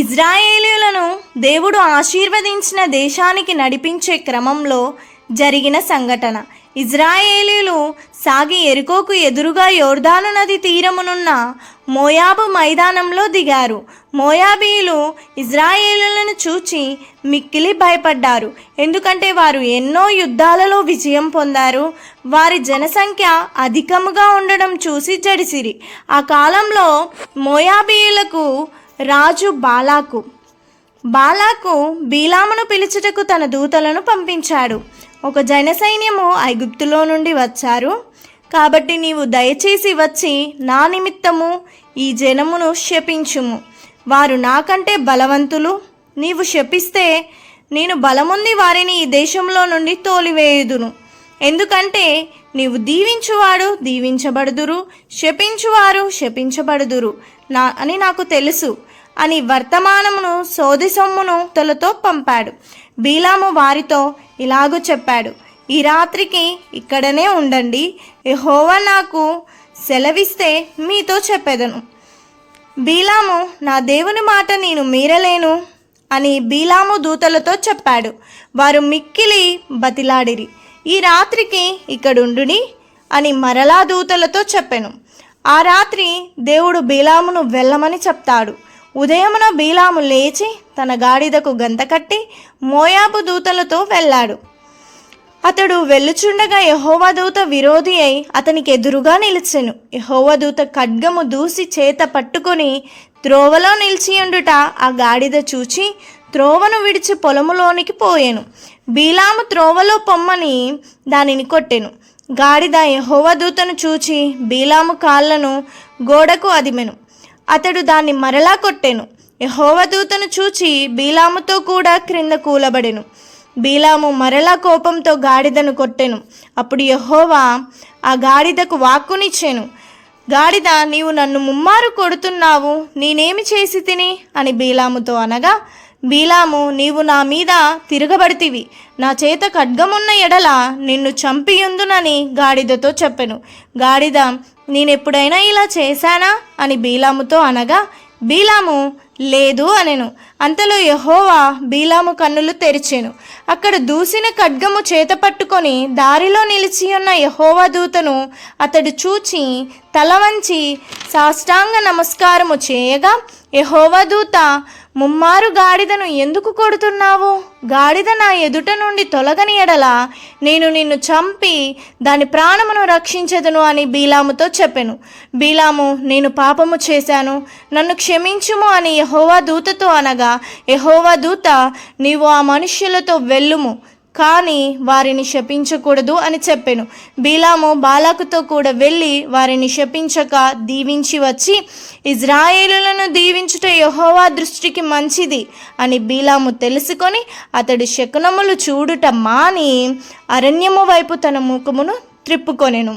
ఇజ్రాయేలీలను దేవుడు ఆశీర్వదించిన దేశానికి నడిపించే క్రమంలో జరిగిన సంఘటన. ఇజ్రాయేలీలు సాగి ఎరుకోకు ఎదురుగా యోర్దాను నది తీరమునున్న మోయాబు మైదానంలో దిగారు. మోయాబీయులు ఇజ్రాయేలులను చూచి మిక్కిలి భయపడ్డారు. ఎందుకంటే వారు ఎన్నో యుద్ధాలలో విజయం పొందారు. వారి జనసంఖ్య అధికముగా ఉండడం చూసి జడిసిరి. ఆ కాలంలో మోయాబీయులకు రాజు బాలాకు. బాలాకు బీలామును పిలుచుటకు తన దూతలను పంపించాడు. ఒక జనసైన్యము ఐగుప్తులో నుండి వచ్చారు. కాబట్టి నీవు దయచేసి వచ్చి నా నిమిత్తము ఈ జనమును శపించుము. వారు నాకంటే బలవంతులు. నీవు శపిస్తే నేను బలముంది వారిని ఈ దేశంలో నుండి తోలివేయుదును. ఎందుకంటే నీవు దీవించువాడు దీవించబడుదురు శపించువారు శపించబడుదురు నా అని నాకు తెలుసు. అని వర్తమానమును సోది సొమ్మును తలతో పంపాడు. బీలాము వారితో ఇలాగూ చెప్పాడు. ఈ రాత్రికి ఇక్కడనే ఉండండి. ఎహోవా నాకు సెలవిస్తే మీతో చెప్పేదను. బీలాము నా దేవుని మాట నేను మీరలేను అని బీలాము దూతలతో చెప్పాడు. వారు మిక్కిలి బతిలాడిరి. ఈ రాత్రికి ఇక్కడుండుని అని మరలా దూతలతో చెప్పెను. ఆ రాత్రి దేవుడు బీలామును వెళ్ళమని చెప్తాడు. ఉదయమున బీలాము లేచి తన గాడిదకు గంతకట్టి మోయాబు దూతలతో వెళ్ళాడు. అతడు వెళ్ళుచుండగా యహోవా దూత విరోధి అయి అతనికి ఎదురుగా నిలిచెను. యహోవా దూత ఖడ్గము దూసి చేత పట్టుకొని త్రోవలో నిలిచియుండుట ఆ గాడిద చూచి త్రోవను విడిచి పొలములోనికి పోయెను. బీలాము త్రోవలో పొమ్మని దానిని కొట్టెను. గాడిద యహోవ దూతను చూచి బీలాము కాళ్ళను గోడకు అదిమెను. అతడు దాన్ని మరలా కొట్టెను. యహోవా దూతను చూచి బీలాముతో కూడా క్రింద కూలబడెను. బీలాము మరలా కోపంతో గాడిదను కొట్టెను. అప్పుడు యహోవా ఆ గాడిదకు వాక్కునిచ్చాను. గాడిద నీవు నన్ను ముమ్మారు కొడుతున్నావు నేనేమి చేసి తిని? అని బీలాముతో అనగా బీలాము నీవు నా మీద తిరగబడితివి. నా చేత ఖడ్గమున్న ఎడల నిన్ను చంపియుందునని గాడిదతో చెప్పెను. గాడిద నేనెప్పుడైనా ఇలా చేశానా? అని బీలాముతో అనగా బీలాము లేదు అనెను. అంతలో యహోవా బీలాము కన్నులు తెరిచెను. అక్కడ దూసిన ఖడ్గము చేత పట్టుకొని దారిలో నిలిచి ఉన్న యహోవా దూతను అతడు చూచి తల వంచి సాష్టాంగ నమస్కారము చేయగా యహోవా దూత ముమ్మారు గాడిదను ఎందుకు కొడుతున్నావు? గాడిద నా ఎదుట నుండి తొలగని ఎడల నేను నిన్ను చంపి దాని ప్రాణమును రక్షించదును అని బీలాముతో చెప్పెను. బీలాము నేను పాపము చేశాను. నన్ను క్షమించుము అని యహోవా దూతతో అనగా యహోవా దూత నీవు ఆ మనుష్యులతో వెళ్ళుము కానీ వారిని శపించకూడదు అని చెప్పెను. బీలాము బాలాకుతో కూడా వెళ్ళి వారిని శపించక దీవించి వచ్చి ఇజ్రాయేలులను దీవించుట యహోవా దృష్టికి మంచిది అని బీలాము తెలుసుకొని అతడు శకునములు చూడుట మాని అరణ్యము వైపు తన ముఖమును త్రిప్పుకొనెను.